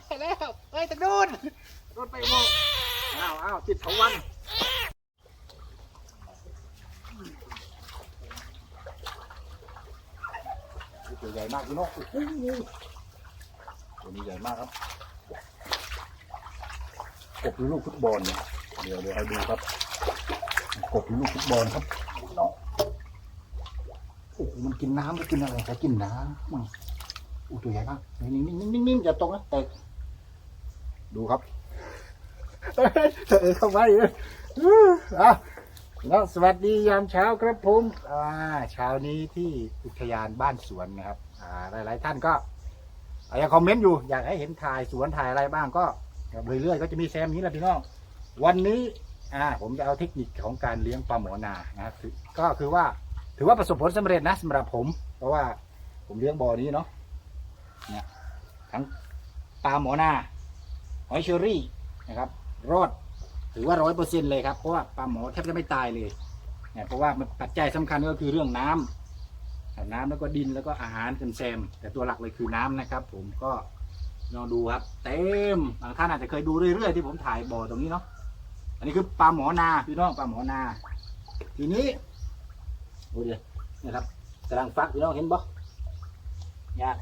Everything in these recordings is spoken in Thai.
ไปแล้วเฮ้ยตะนูนรถไปโมงอ้าวอ้าวติดเขาวันตัวใหญ่มากพี่น้องโอ้โหตัวนี้ใหญ่มากครับกบลูกฟุตบอลเนี่ยเดี๋ยวเดี๋ยวให้ดูครับกบลูกฟุตบอลครับน้องโอ้โหมันกินน้ำไม่กินอะไรแต่กินน้ำ อู้ตัวใหญ่มากนิ่งๆนิ่งๆนิ่งอย่าตกนะแต่ดูครับเข้าไปเลยอะแล้วสวัสดียามเช้าครับผมอ่าเช้านี้ที่อุทยานบ้านสวนนะครับ อ่า หลาย ๆ ท่านก็อาจจะคอมเมนต์อยู่อยากให้เห็นถ่ายสวนถ่ายอะไรบ้างก็เรื่อยๆก็จะมีแซมนี้แหละพี่น้องวันนี้อ่าผมจะเอาเทคนิคของการเลี้ยงปลาหมอนานะครับก็คือว่าถือว่าประสบผลสำเร็จนะสำหรับผม เพราะว่าผมเลี้ยงบ่อนี้เนาะ เนี่ยทั้งปลาหมอนาหอยเชอรี่นะครับ รอดถือว่าร้อยเปอร์เซ็นเลยครับ เพราะว่าปลาหมอแทบจะไม่ตายเลยเนี่ยเพราะว่ามันปัจจัยสำคัญก็คือเรื่องน้ำน้ำแล้วก็ดินแล้วก็อาหารแซมๆแต่ตัวหลักเลยคือน้ำนะครับ ผมก็ลองดูครับเต็มบางท่านอาจจะเคยดูเรื่อยๆที่ผมถ่ายบ่อตรงนี้เนาะอันนี้คือปลาหมอนาพี่น้องปลาหมอนา ทีนี้ดูดินะครับกำลังฟักพี่น้องเห็นบ่เนี่ย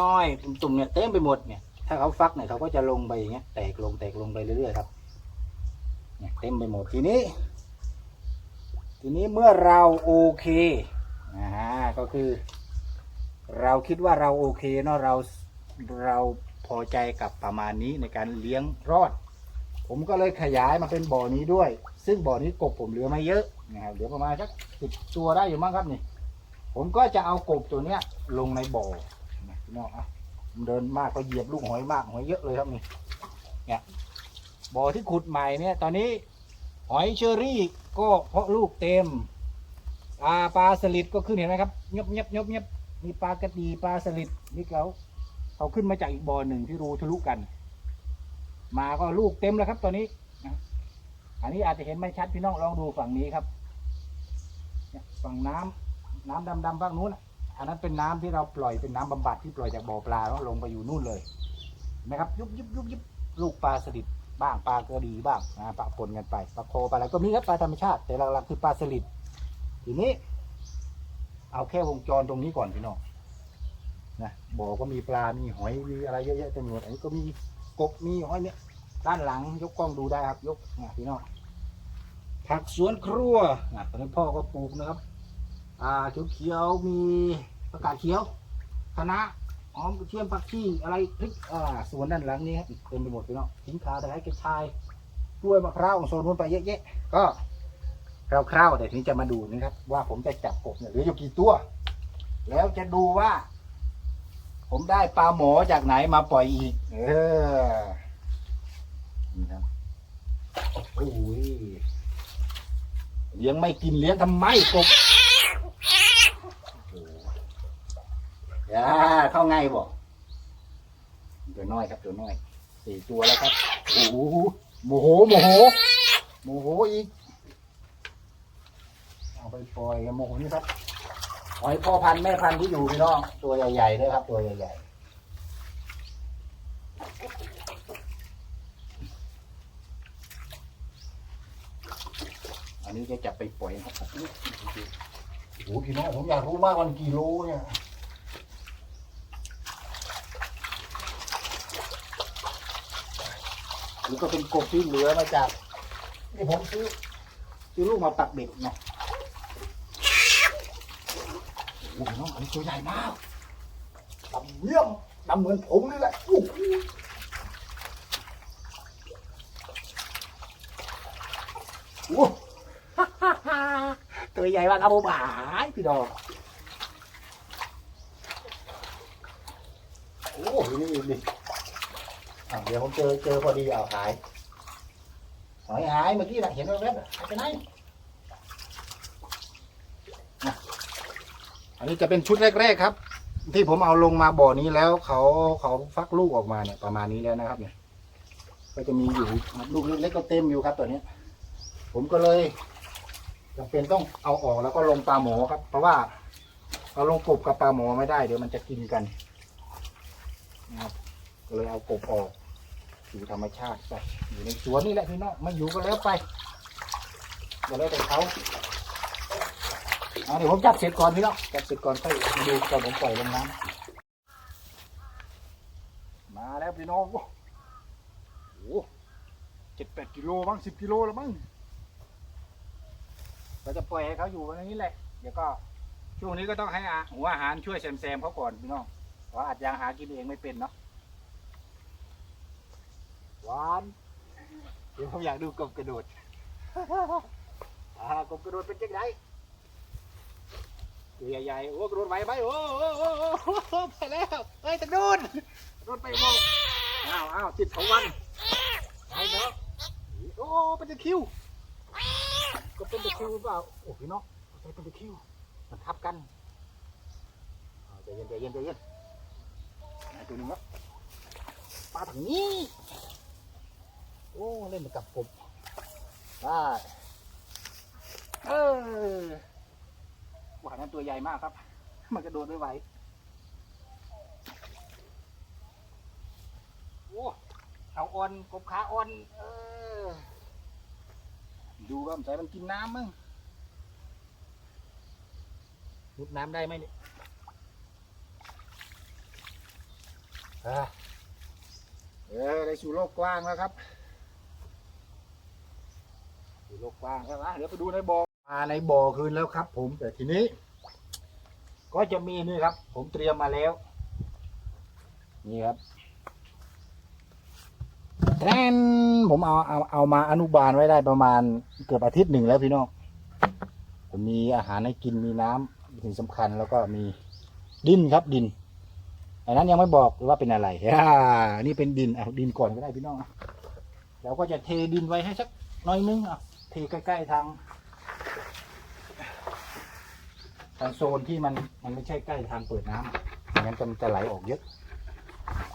น้อยๆตุ่มๆเนี่ยเต็มไปหมดเนี่ยถ้าเขาฟักเนี่ยเขาก็จะลงไปอย่างเงี้ยแตกลงแตกลงไปเรื่อยๆครับเนี่ยเต็มไปหมดทีนี้ ทีนี้เมื่อเราโอเคอ่าก็คือ เราคิดว่าเราโอเคเนาะเราเราพอใจกับประมาณนี้ในการเลี้ยงรอด ผมก็เลยขยายมาเป็นบ่อนี้ด้วย ซึ่งบ่อนี้กบผมเหลือไม่เยอะนะครับเหลือประมาณสักสิบตัวได้อยู่มั้งครับนี่ผมก็จะเอากบตัวเนี้ยลงในบ่อ พี่น้องอะเดินมากก็เหยียบลูกหอยมากหอยเยอะเลยครับนี่เนี่ยบ่อที่ขุดใหม่เนี่ย ตอนนี้หอยเชอรี่ก็เพาะลูกเต็มปลาปลาสลิดก็ขึ้นเห็นไหมครับเงียบเงียบเงียบเงียบมีปลากระดีปลาสลิดนี่เขาเขาขึ้นมาจากอีกบ่อหนึ่งที่รูทะลุกัน มาก็ลูกเต็มแล้วครับ ตอนนี้นะอันนี้อาจจะเห็นไม่ชัดพี่น้องลองดูฝั่งนี้ครับฝั่งน้ำน้ำดำๆฝั่งนู้นนะ อันนั้นเป็นน้ำที่เราปล่อยเป็นน้ำบำบัดที่ปล่อยจากบ่อปลาแล้วลงไปอยู่นู่นเลยนะครับ ยุบยุบยุบยุบลูกปลาสลิดบ้างปลากระดีบ้างนะปะปนกันไปปลาโคปลาอะไรก็มีครับปลาธรรมชาติ แต่หลักๆคือปลาสลิดทีนี้ เอาแค่วงจรตรงนี้ก่อนพี่น้องนะบ่อก็มีปลา มีหอยมีอะไรเยอะแยะเต็มหมดอันนี้ก็มีกบมีหอยเนี่ยด้านหลังยกกล้องดูได้ครับ ยกนะพี่น้องผักสวนครัวนะตอนนี้พ่อก็ปลูกนะครับ อ่าเขียวเขียวๆมี ผักกาดเขียวคะน้าหอมกระเทียมผักชีอะไรพริกอ่าสวนด้านหลังนี้ครับเต็มไปหมดพี่น้องสินค้าแต่ไร้กระชายกล้วยมะพร้าวโซนนู้นไปเยอะแยะก็คร่าวๆแต่ทีนี้จะมาดูนะครับ ว่าผมจะจับกบเนี่ยเหลืออยู่กี่ตัว แล้วจะดูว่า ผมได้ปลาหมอจากไหนมาปล่อยอีก เออนี่ครับโอ้ยเลี้ยงไม่กินเลี้ยงทำไมกบ อย่าเข้าไงบอกตัวน้อยครับตัวน้อยสี่ตัวแล้วครับโอ้โหโมโหโมโหโมโหอีกเอาไปปล่อยโมโหนี่ครับหอยพ่อพันธุ์แม่พันธุ์ที่อยู่พี่น้องตัวใหญ่ๆด้วยครับตัวใหญ่ๆอันนี้จะจับไปปล่อยครับโอ้โหพี่น้องผมอยากรู้มากวันกี่โลเนี่ย นี่ก็เป็นกบที่เหลือมาจากนี่ผมซื้อซื้อลูกมาปักเบ็ดเนาะโอ้โหน้องอันนี้ตัวใหญ่มากดำเยี่ยมดำเหมือนผมนี่แหละโอ้โหโอ้โหตัวใหญ่มากครับผมหายพี่ดอกโอ้โหนี่นี่ อะเดี๋ยวผมเจอเจอพอดีเอาหาย หอยหายเมื่อกี้นะเห็นแวบๆอะหายไปไหนอะอันนี้จะเป็นชุดแรกๆครับ ที่ผมเอาลงมาบ่อนี้แล้วเขาเขาฟักลูกออกมาเนี่ยประมาณนี้แล้วนะครับ เนี่ย ก็จะมีอยู่ลูกเล็กๆก็เต็มอยู่ครับตัวนี้ผมก็เลยจำเป็นต้องเอาออกแล้วก็ลงปลาหมอครับ เพราะว่าเอาลงกบกับปลาหมอไม่ได้เดี๋ยวมันจะกินกันนะครับกก็เลยเอากบออก อยู่ธรรมชาติไปอยู่ในสวนนี่แหละพี่น้องไม่อยู่ก็แล้วไปก็แล้วแต่เขาเอาเดี๋ยวผมจับเสร็จก่อนพี่น้องจับเสร็จก่อนค่อยดูตอนผมปล่อยลงน้ำมาแล้วพี่น้องโอ้โหเจ็ดแปดกิโลบ้างสิบกิโลแล้วบ้างเราจะปล่อยให้เขาอยู่ในนี้แหละ เดี๋ยวก็ช่วงนี้ก็ต้องให้อาหัวอาหารช่วยแซมๆเขาก่อนพี่น้องเพราะอาจยังหากินเองไม่เป็นเนาะ หวานเดี๋ยวผมอยากดูกบกระโดดอ่ากบกระโดดเป็นยังไงตัวใหญ่ๆโอ้กระโดดไหวไหมโอ้โอ้โอ้โอ้โอ้ไปแล้วเฮ้ยตะโดนระโดไปโมงอ้าวอ้าวจิตของวันไปเนาะโอ้เป็นตะคิวก็เป็นตะคิวเปล่าโอ้พี่น้องใช่เป็นตะคิวมันทับกันใจเย็นใจเย็นใจเย็นไหนตัวนึงวะปลาถังนี้ โอ้เล่นกับกบได้เออหวานนั้นตัวใหญ่มากครับ มันกระโดดไม่ไหวโอ้เอาอ่อนกบขาอ่อน เออ ดูว่ามันใส่มันกินน้ำมั้งมุดน้ำได้ไหมเนี่ยเออได้สู่โลกกว้างแล้วครับ ดูโลกกว้างใช่ไหมเดี๋ยวไปดูในบ่อมาในบ่อคืนแล้วครับ ผมแต่ทีนี้ ก็จะมีนี่ครับ ผมเตรียมมาแล้ว นี่ครับแทนผมเอาเอาเอามาอนุบาลไว้ได้ประมาณเกือบอาทิตย์หนึ่งแล้วพี่น้องผมมีอาหารให้กินมีน้ำสิ่งสำคัญแล้วก็มีดินครับดินอันนั้นยังไม่บอกว่าเป็นอะไรอ่านี่เป็นดินเอาดินก่อนก็ได้พี่น้องเราก็จะเทดินไว้ให้สักน้อยนึงอะ ที่ใกล้ๆทางทางโซนที่มันมันไม่ใช่ใกล้ทางเปิดน้ำไม่างนั้นจะมันจะไหลออกเยอะ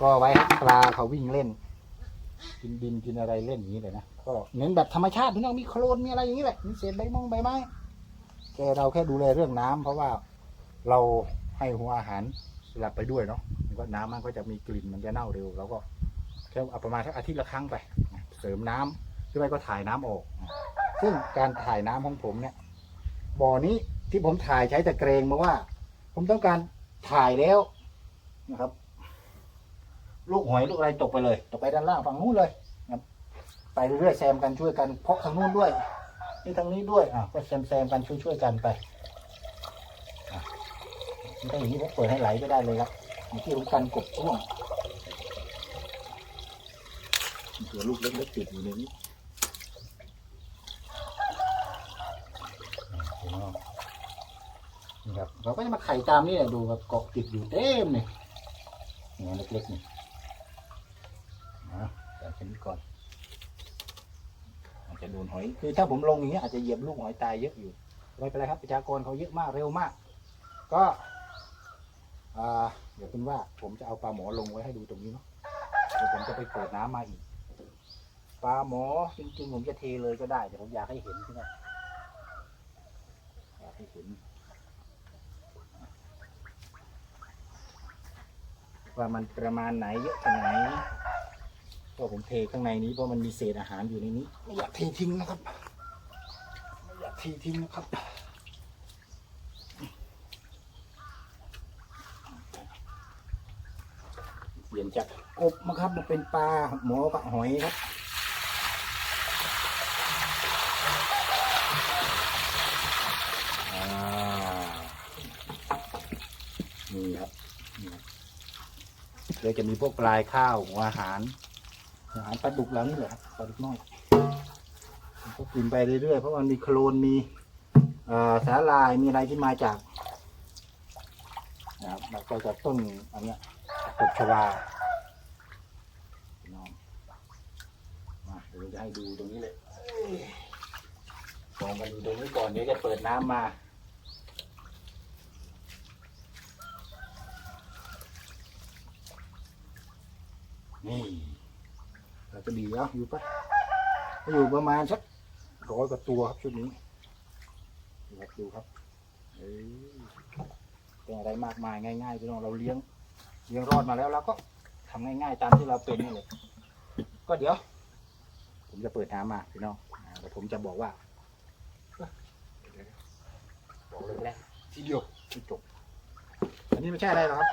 ก็ไว้ให้ปลาเขาวิ่งเล่น กินดินกินอะไรเล่นอย่างนี้เลยนะก็เน้นแบบธรรมชาติพี่น้องมีโคลนมีอะไรอย่างนี้แหละมีเศษใบมงใบไม้แค่เราแค่ดูแลเรื่องน้ำเพราะว่าเราให้หัวอาหารสลับไปด้วยเนาะนก็น้ำมันก็จะมีกลิ่นมันจะเน่าเร็วเราก็แค่เอาประมาณสักอาทิตย์ละครั้งไป เสริมน้ำหรือไม่ก็ถ่ายน้ำออก ซึ่งการถ่ายน้ำของผมเนี่ยบ่อนี้ที่ผมถ่ายใช้ตะเกรงมาว่า ผมต้องการถ่ายแล้วนะครับ ลูกหอยลูกอะไรตกไปเลย ตกไปด้านล่างฝั่งนู้นเลยนะไปเรื่อยๆแซมกันช่วยกันเพาะทางนู้นด้วย นี่ทางนี้ด้วยอะก็แซมแซมกันช่วยๆกันไปอะถ้าอย่างนี้ผมเปิดให้ไหลไปได้เลยครับเมื่อกี้ผมกันกบร่วงมีตัวลูกเล็กๆติดอยู่ในนี้ นี่ครับเราก็จะมาไข่ตามนี่แหละดูครับเกาะติดอยู่เต็มเลยนี่เล็กๆนี่นะแต่ชนิดก่อนอาจจะโดนหอย คือถ้าผมลงอย่างเงี้ยอาจจะเหยียบลูกหอยตายเยอะอยู่ไม่เป็นไรครับประชากรเขาเยอะมากเร็วมาก ก็เดี๋ยวเป็นว่าผมจะเอาปลาหมอลงไว้ให้ดูตรงนี้เนาะเดี๋ยวผมจะไปเปิดน้ำมาอีกปลาหมอจริงๆผมจะเทเลยก็ได้แต่ผมอยากให้เห็นที่นั่นอยากให้เห็น ว่ามันประมาณไหนเยอะขนาดไหนก็ผมเทข้างในนี้เพราะมันมีเศษอาหารอยู่ในนี้ไม่อยากเททิ้งนะครับไม่อยากเททิ้งนะครับเปลี่ยนจากกบมาครับมาเป็นปลาหมอกับหอยครับ อ่า นี่ครับ จะมีพวกปลายข้าวหัวอาหารอาหารปลาดุกหล่านี้แหละครับปลาดุกน้อยก็กินไปเรื่อยๆเพราะมันมีโคลนมีสาลายมีอะไรที่มาจากนะครับมาจากต้นอันเนี้ยกบชวาน้องมาเดี๋ยวจะให้ดูตรงนี้เลยเอ้ยมองกันดูตรงนี้ก่อนเดี๋ยวจะเปิดน้ำมา นี่เราจะดีแล้วอยู่ปะอยู่ประมาณสักร้อยกว่าตัวครับชุดนี้ดูครับดูครับเอ้ยเป็นอะไรมากมายง่ายๆพี่น้องเราเลี้ยงเลี้ยงรอดมาแล้วเราก็ทำง่ายๆตามที่เราเป็นนี่เลยก็เดี๋ยว ผมจะเปิดน้ำมาพี่น้องแล้วผมจะบอกว่าบอกเลยแหละทีเดียวจบอันนี้ไม่ใช่อะไรหรอกครับ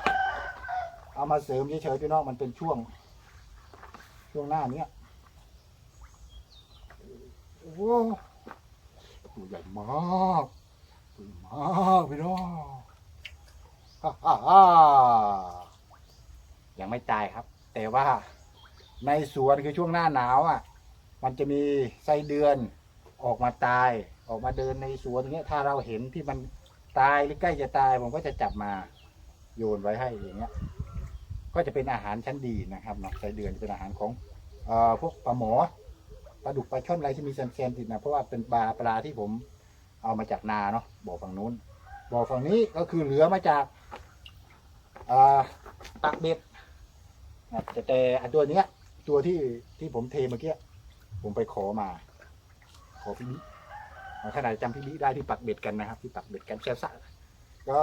เอามาเสริมเฉยๆพี่น้องมันเป็นช่วง ช่วงหน้าเนี้ยโอ้โหตัวใหญ่มากตัวใหญ่มากพี่น้องฮ่าฮ่าฮ่ายังไม่ตายครับ แต่ว่าในสวนคือช่วงหน้าหนาวอะ มันจะมีไส้เดือนออกมาตาย ออกมาเดินในสวนอย่างเงี้ย ถ้าเราเห็นที่มันตายหรือใกล้จะตายผมก็จะจับมา โยนไว้ให้อย่างเงี้ย ก็จะเป็นอาหารชั้นดีนะครับเนาะไส้เดือนเป็นอาหารของเอ่อพวกปลาหมอปลาดุกปลาช่อนอะไรที่มีแซมๆติดนะเพราะว่าเป็นปลาปลาที่ผมเอามาจากนาเนาะบ่อฝั่งนู้นบ่อฝั่งนี้ก็คือเหลือมาจากปักเบ็ดนะแต่แต่อันตัวเนี้ย ตัวที่ที่ผมเทเมื่อกี้ผมไปขอมา ขอพี่บิ๊กขนาดจำพี่บิ๊กได้ที่ปักเบ็ดกันนะครับ ที่ปักเบ็ดกันแซ่บซ่าก็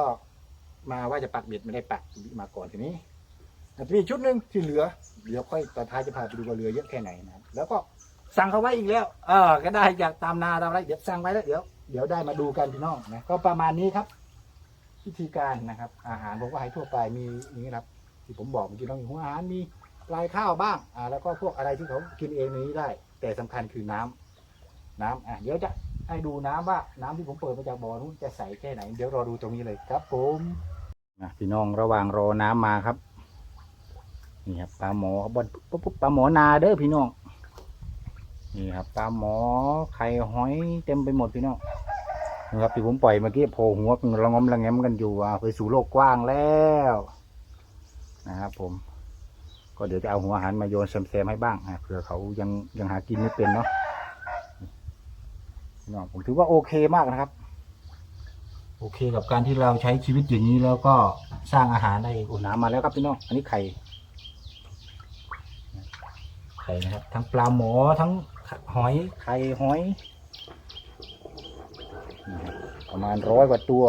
มาว่าจะปักเบ็ดไม่ได้ปักพี่บิ๊กมาก่อนทีนี้ แต่จะมีชุดหนึ่งที่เหลือเดี๋ยวค่อยตอนท้ายจะพาไปดูว่าเหลือเยอะแค่ไหนนะครับแล้วก็สั่งเขาไว้อีกแล้ว เออ ก็ได้จากตามนาตามอะไรเดี๋ยวสั่งไว้แล้วเดี๋ยวเดี๋ยวได้มาดูกันพี่น้องนะก็ประมาณนี้ครับ วิธีการนะครับ อาหารผมก็ให้ทั่วไปมีอย่างนี้ครับ ที่ผมบอกเมื่อกี้น้องมีหัวอาหารมีปลายข้าวบ้างอ่าแล้วก็พวกอะไรที่เขากินเองในนี้ได้ แต่สำคัญคือน้ำน้ำอะเดี๋ยวจะให้ดูน้ำว่าน้ำที่ผมเปิดมาจากบ่อนู้นจะใสแค่ไหน เดี๋ยวรอดูตรงนี้เลยครับผม นะพี่น้องระหว่างรอน้ำมาครับ นี่ครับปลาหมอครับบอลปุ๊บปุ๊บปลาหมอนาเด้อพี่น้องนี่ครับปลาหมอไข่หอยเต็มไปหมดพี่น้องนะครับที่ผมปล่อยเมื่อกี้โผล่หัวเระงมระแงมกันอยู่อะไปสู่โลกกว้างแล้วนะครับผม ก็เดี๋ยวจะเอาหัวอาหารมาโยนแซมๆให้บ้างอะเผื่อเขายังยังหากินไม่เป็นเนาะพี่น้องผมถือว่าโอเคมากนะครับ โอเคกับการที่เราใช้ชีวิตอย่างนี้แล้วก็สร้างอาหารได้อุ่นน้ำมาแล้วครับพี่น้องอันนี้ไข่ ไข่นะครับ ทั้งปลาหมอทั้งหอยไข่หอยประมาณร้อยกว่าตัว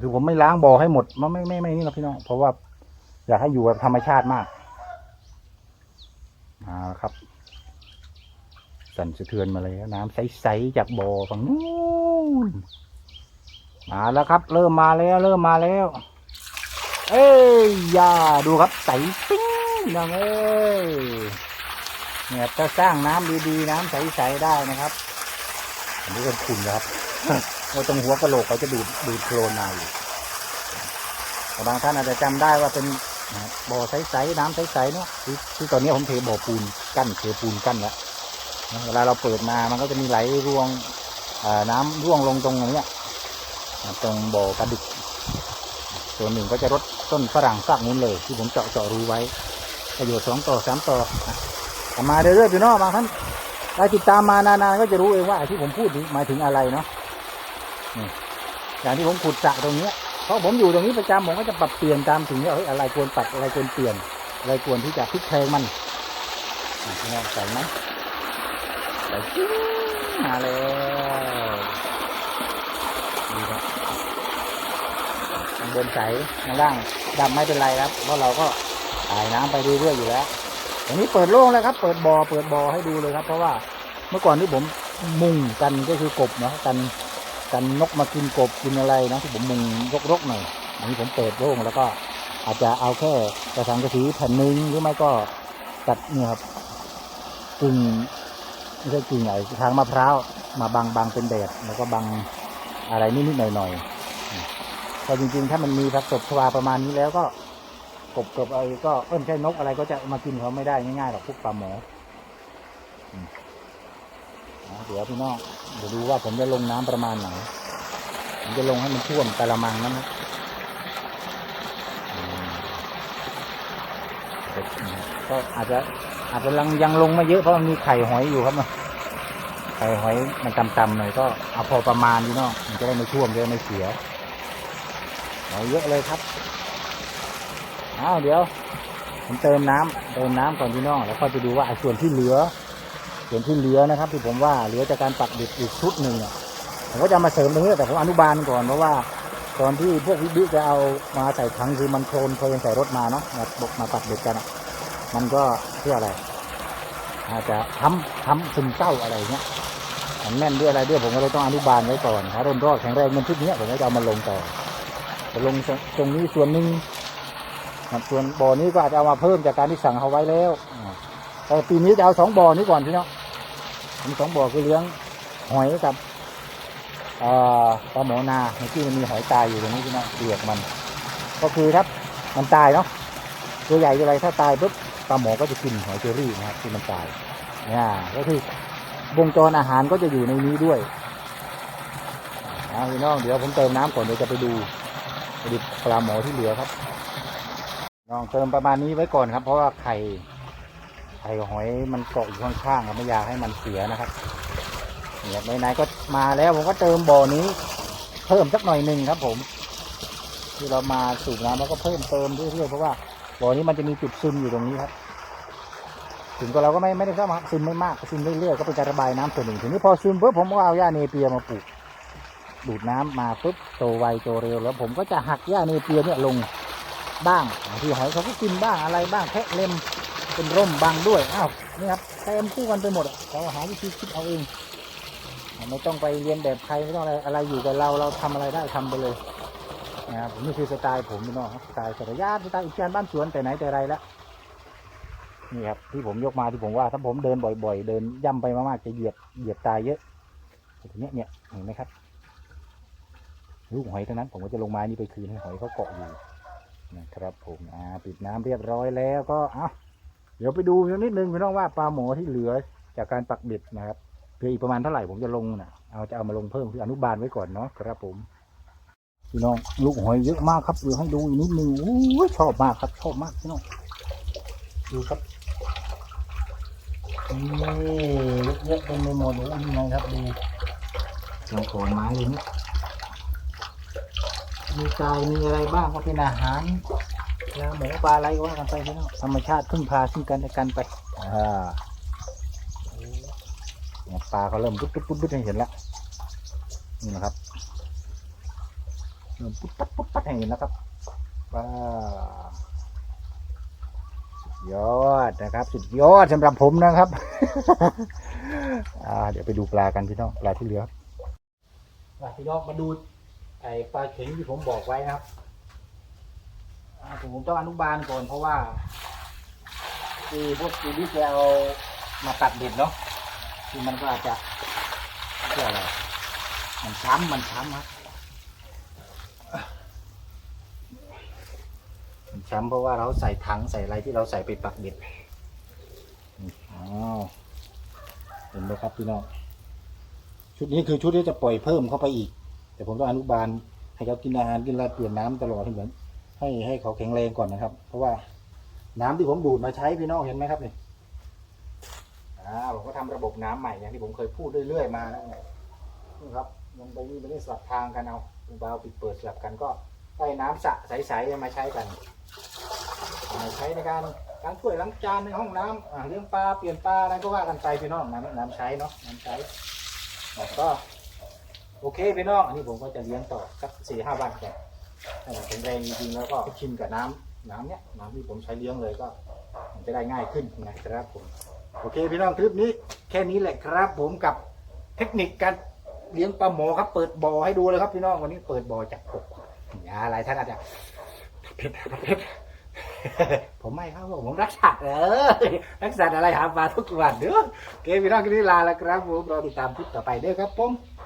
คือผมไม่ล้างบ่อให้หมดมันไม่ไม่ไม่นี่หรอกพี่น้องเพราะว่าอยากให้อยู่แบบธรรมชาติมากเอาละครับ สั่นสะเทือนมาเลยน้ำใสๆจากบ่อฝั่งนู้นมาแล้วครับ เริ่มมาแล้ว เริ่มมาแล้ว เอ้ยอย่าดูครับใสปิ้งน้องเอ้ยเนี่ยถ้าสร้างน้ำดีๆน้ำใสๆได้นะครับอันนี้เป็นคุณนะครับเราตรงหัวกะโหลกเขาจะดูดดูดโคลนมาอยู่แต่บางท่านอาจจะจำได้ว่าเป็นนะครับบ่อใสๆน้ำใสๆเนาะที่ที่ตอนนี้ผมเทบ่อปูนกั้นเทปูนกั้นแล้วนะเวลาเราเปิดมามันก็จะมีไหลร่วงอ่าน้ำร่วงลงตรงนี้ตรงบ่อกระดึก ส่วนหนึ่งก็จะรดต้นฝรั่งซากนู้นเลย ที่ผมเจาะเจาะรูไว้ ประโยชน์สองต่อสามต่อนะมาเรื่อยๆพี่น้องบางท่านได้ติดตามมานานๆก็จะรู้เองว่าที่ผมพูดนี้หมายถึงอะไรเนาะอย่างที่ผมขุดสระตรงเนี้ยเพราะผมอยู่ตรงนี้ประจำผมก็จะปรับเปลี่ยนตามถึงว่าเฮ้ยอะไรควรปรับอะไรควรเปลี่ยน อะไรควรที่จะพลิกแพลงมันพี่น้องใส่ไหมใส่ชิ้งมาแล้วดีครับ ข้าง บนใสข้างล่างดำไม่เป็นไรครับ เพราะเราก็ถ่ายน้ำไปเรื่อยๆอยู่แล้วอันนี้เปิดโล่งแล้วครับ เปิดบอ่อเปิดบอ่อให้ดูเลยครับ เพราะว่าเมื่อก่อนที่ผมมุงกันก็คือกบเนาะกันกันนกมากินกบกินอะไรนะที่ผมมุงรกๆหน่อยอันนี้ผมเปิดโล่งแล้วก็อาจจะเอาแค่กระสังกระสีแผ่นหนึ่งหรือไม่ก็ตัดเนี่ยครับกิ่งไม่ใช่กิ่งไหนทางมะพร้าวมาบังบังเป็นแดดแล้วก็บังอะไรนิดๆหน่อยๆ แต่จริงๆ ถ้ามันมีผสมชวาประมาณนี้แล้วก็กบกบอะไรก็เอิ้นใช่นกอะไรก็จะมากินเขาไม่ได้ง่ายๆหรอกพวกปลาหมอเดี๋ยวพี่น้องเดี๋ยวดูว่าผมจะลงน้ำประมาณไหน ผมจะลงให้มันท่วมกะละมังนั้นนะก็อาจจะอาจจะยังยังลงไม่เยอะเพราะมันมีไข่หอยอยู่ครับมันไข่หอยมันต่ำๆหน่อยก็เอาพอประมาณพี่น้องมันจะได้ไม่ท่วมจะได้ไม่เสีย เอาเยอะเลยครับเอาเดี๋ยว ผมเติมน้ำเติมน้ำก่อนพี่น้อง แล้วก็จะดูว่าส่วนที่เหลือ ส่วนที่เหลือนะครับ ที่ผมว่าเหลือจากการปักดิบอีกชุดหนึ่งผมก็จะมาเสริมตรงนี้แต่ผมอนุบาลก่อนเพราะว่าตอนที่พวกวิบิจะเอามาใส่ถังคือมันโคลนโคลนใส่รถมาเนาะมาบกมาตัดเด็กกันมันก็เพื่ออะไร อาจจะทำทำซึมเศร้าอะไรเงี้ยมันแน่นด้วยอะไรด้วยผมก็เลยต้องอนุบาลไว้ก่อนถ้าร่นรอดแข็งแรงมันชุดเนี้ยผมก็จะเอามาลงต่อ จะลงตรงนี้ส่วนหนึ่งครับส่วนบ่อนี้ก็อาจจะเอามาเพิ่มจากการที่สั่งเขาไว้แล้วแต่ปีนี้จะเอาสองบ่อนี้ก่อนพี่เนาะมีสองบ่อคือเลี้ยงหอยกับปลาหมอนาเมื่อกี้มันมีหอยตายอยู่ตรงนี้พี่เนาะเปลือกมัน ก็คือถ้ามันตายเนาะตัวใหญ่ตัวอะไรถ้าตายปุ๊บปลาหมอก็จะกินหอยเชอรี่นะครับที่มันตายเนี่ยก็คือวงจรอาหารก็จะอยู่ในนี้ด้วยอ่าพี่น้องเดี๋ยวผมเติมน้ำก่อนเดี๋ยวจะไปดู ไปดูปลาหมอที่เหลือครับน้องเติมประมาณนี้ไว้ก่อนครับ เพราะว่าไข่ไข่หอยมันเกาะอยู่ข้างๆครับไม่อยากให้มันเสียนะครับเนี่ยไหนๆก็มาแล้วผมก็เติมบ่อนี้ เพิ่มสักหน่อยหนึ่งครับ ผม ที่เรามาสูบน้ำแล้วก็เพิ่มเติมเรื่อยๆเพราะว่าบ่อนี้มันจะมีจุดซึมอยู่ตรงนี้ครับ ถึงก็เราก็ไม่ไม่ได้เข้ามาซึมไม่มากซึมเรื่อยๆก็เป็นการระบายน้ำส่วนหนึ่งทีนี้พอซึมปุ๊บผมก็เอาหญ้าเนเปียมาปลูก ดูดน้ำมาปุ๊บโตไวโตเร็วแล้วผมก็จะหักหญ้าเนเปียเนี่ยลงบ้างที่หอยเขาก็กินบ้างอะไรบ้างแพะเล็มเป็นร่มบังด้วยอ้าวนี่ครับเต็มคู่กันไปหมดเราหาวิธีคิดเอาเองไม่ต้องไปเรียนแบบใครไม่ต้องอะไรอะไรอยู่กับเราเราทำอะไรได้ทำไปเลยนะครับนี่คือสไตล์ผมพี่น้องสไตล์สระยาสไตล์อุทยานบ้านสวนแต่ไหนแต่ไรแล้วนี่ครับที่ผมยกมาที่ผมว่าถ้าผมเดินบ่อย ๆ เดินย่ำไปมากๆจะเหยียบเหยียบตายเยอะทีเนี้เนี่ยเห็นไหมครับ ลูกหอยเท่านั้น ผมก็จะลงไมานี่ไปคืนให้หอยเขาเกาะอยู่นะครับผมอ่าปิดน้ำเรียบร้อยแล้วก็เอาเดี๋ยวไปดูนิดนึงพี่น้องว่าปลาหมอที่เหลือจากการปักเบ็ดนะครับเหลืออีกประมาณเท่าไหร่ผมจะลงนะเอาจะเอามาลงเพิ่มคืออนุบาลไว้ก่อนเนาะครับผมพี่น้องลูกหอยเยอะมากครับเดี๋ยวให้ดูอีกนิดนึงโอ้ชอบมากครับ ชอบมากพี่น้องดูครับนี่เยอะๆเต็มไปหมดโอ้ยยังไงครับดูเราขอนไม้เลยนี่ มีกายมีอะไรบ้างก็เป็นอาหารปลาหมูปลาอะไรก็ว่ากันไปพี่น้องธรรมชาติพึ่งพาซึ่งกันและกันไปอ่าเนี่ยปลาเขาเริ่มปุ๊บปุ๊บปุ๊บปุ๊บให้เห็นแล้วนี่นะครับปุ๊บปั๊บปุ๊บปั๊บให้เห็นแล้วครับว้าวสุดยอดนะครับ สุดยอดสำหรับผมนะครับอ่าเดี๋ยวไปดูปลากันพี่น้องปลาที่เหลือมาพี่น้องมาดู ไอปลาเข็งที่ผมบอกไว้นะครับอ่าผมต้องอนุบาลก่อนเพราะว่าที่พวกปีนี้จะเอามาตัดเด็ดเนาะที่มันก็อาจจะเพื่ออะไรมันช้ำมันช้ำครับช้ำเพราะว่าเราใส่ถังใส่อะไรที่เราใส่ไปปักเบ็ดอ้าวเห็นไหมครับพี่น้องชุดนี้คือชุดที่จะปล่อยเพิ่มเข้าไปอีก แต่ผมต้องอนุบาลให้เขากินอาหารกินอะไรเปลี่ยนน้ำตลอดให้เหมือน ให้ให้เขาแข็งแรงก่อนนะครับ เพราะว่าน้ำที่ผมดูดมาใช้พี่น้องเห็นไหมครับนี่อ่าผมก็ทำระบบน้ำใหม่อย่างที่ผมเคยพูดเรื่อยๆมานะนี่ครับมันไปนี่ไปนี่สลับทางกันเอาเป็นบาวปิดเปิดสลับกันก็ได้น้ำสะใสๆมาใช้กันอ่าใช้ในการล้างถ้วยล้างจานในห้องน้ำอ่าเลี้ยงปลาเปลี่ยนปลาอะไรก็ว่ากันไปพี่น้องน้ำน้ำใช้เนาะน้ำใช้แล้วก็ โอเคพี่น้อง อันนี้ผมก็จะเลี้ยงต่อสักสี่ห้าวันก่อนให้มันแข็งแรงจริงๆแล้วก็ชินกับน้ำน้ำเนี้ยน้ำที่ผมใช้เลี้ยงเลยก็ มันจะได้ง่ายขึ้นนะครับผม โอเคพี่น้องคลิปนี้ แค่นี้แหละครับ ผมกับเทคนิคการเลี้ยงปลาหมอครับ เปิดบ่อให้ดูเลยครับพี่น้องวันนี้เปิดบ่อจากกบอย่าอะไรท่านอาจจะเผ็ดเผ็ดผมไม่ครับผมรักสัตว์เออรักสัตว์อะไรหาปลาทุกวันเด้อโอเคพี่น้องคลิปนี้ลาแล้วครับผมรอติดตามคลิปต่อไปเด้อครับผม